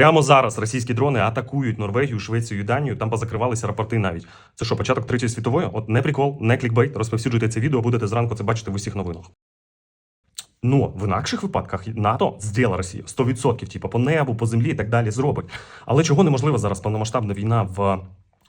Прямо зараз російські дрони атакують Норвегію, Швецію і Данію. Там позакривалися рапорти навіть. Це що, початок третьої світової? От не прикол, не клікбейт. Розповсюджуйте це відео, будете зранку це бачити в усіх новинах. Ну, в інакших випадках НАТО зділа Росію 100%, типу, по небу, по землі і так далі зробить. Але чого неможливо зараз повномасштабна війна в.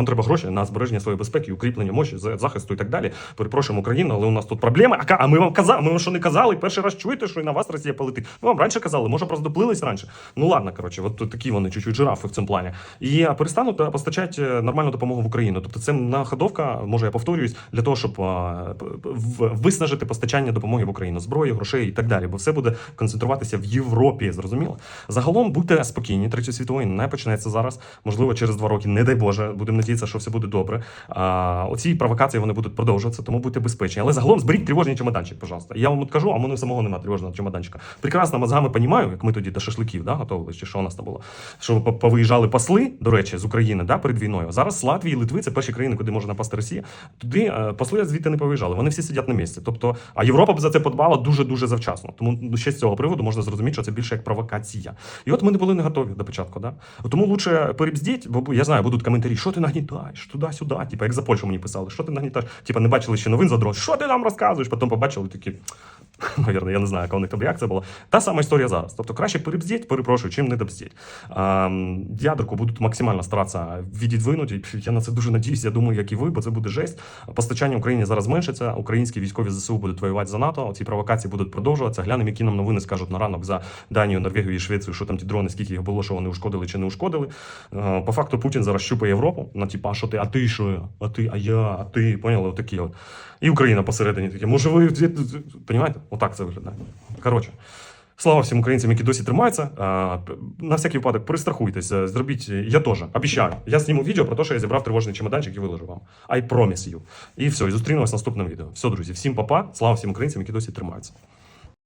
Нам треба гроші на збереження своєї безпеки, укріплення мощі, захисту і так далі. Перепрошуємо Україну, але у нас тут проблеми. А, а ми вам казали, ми вам що не казали? Перший раз чуєте, що і на вас Росія полетить. Ми вам раніше казали, може просто доплились раніше. Ну ладно, коротше, от такі вони чуть-чуть жирафи в цьому плані. І перестануть постачати е, нормальну допомогу в Україну. Тобто це находовка, може я повторююсь, для того, щоб виснажити постачання допомоги в Україну, зброї, грошей і так далі. Бо все буде концентруватися в Європі. Зрозуміло? Загалом будьте спокійні. Третьої світової не почнеться зараз. Можливо, через два роки, не дай Боже, будемо надіятися, що все буде добре. А, оці провокації вони будуть продовжуватися, тому будьте безпечні. Але загалом зберіть тривожний чемоданчик, пожалуйста. Я вам от кажу, а мене самого немає тривожного чемоданчика. Прекрасно мозгами понімаю, як ми тоді до шашликів да, готували, чи що у нас там було. Що повиїжджали посли, до речі, з України да, перед війною. Зараз Латвія і Литви це перші країни, куди може напасти Росія. Туди е, посли звідти не повиїжджали. Вони всі сидять на місці. Тобто, а Європа б за це подбала дуже дуже завчасно. Тому ну, ще з цього приводу можна зрозуміти, що це більше як провокація. І от ми не були не готові до початку. Да? Тому лучше перебздіть, бо я знаю, будуть коментарі, що ти нагнітаєш туди-сюди. Типа, як за Польщу мені писали, що ти нагнітаєш? Типа, не бачили ще новин за дрон, що ти нам розказуєш? Потім побачили такі. Навірно, я не знаю, яка у них там реакція була. Та сама історія зараз. Тобто краще перебздіть, перепрошую, чим не добздіть. Ем, ядерку будуть максимально старатися відідвинути. Я на це дуже надіюсь. Я думаю, як і ви, бо це буде жесть. Постачання Україні зараз зменшиться. Українські військові ЗСУ будуть воювати за НАТО. Ці провокації будуть продовжуватися. Глянемо, які нам новини скажуть на ранок за Данію, Норвегію і Швецію, що там ті дрони, скільки їх було, що вони ушкодили чи не ушкодили. Е, По факту Путін зараз щупає Європу. Типа, що ти, а ти що? А ти, а я, а ти, поняли? Отакі от. І Україна посередині таке. Може, ви понімаєте? Отак це виглядає. Коротше. Слава всім українцям, які досі тримаються. А, На всякий випадок перестрахуйтесь, зробіть. Я теж обіцяю. Я зніму відео про те, що я зібрав тривожний чемоданчик і виложу вам. I promise you. І все, і зустрінемось в наступному відео. Все, друзі, всім папа. Слава всім українцям, які досі тримаються.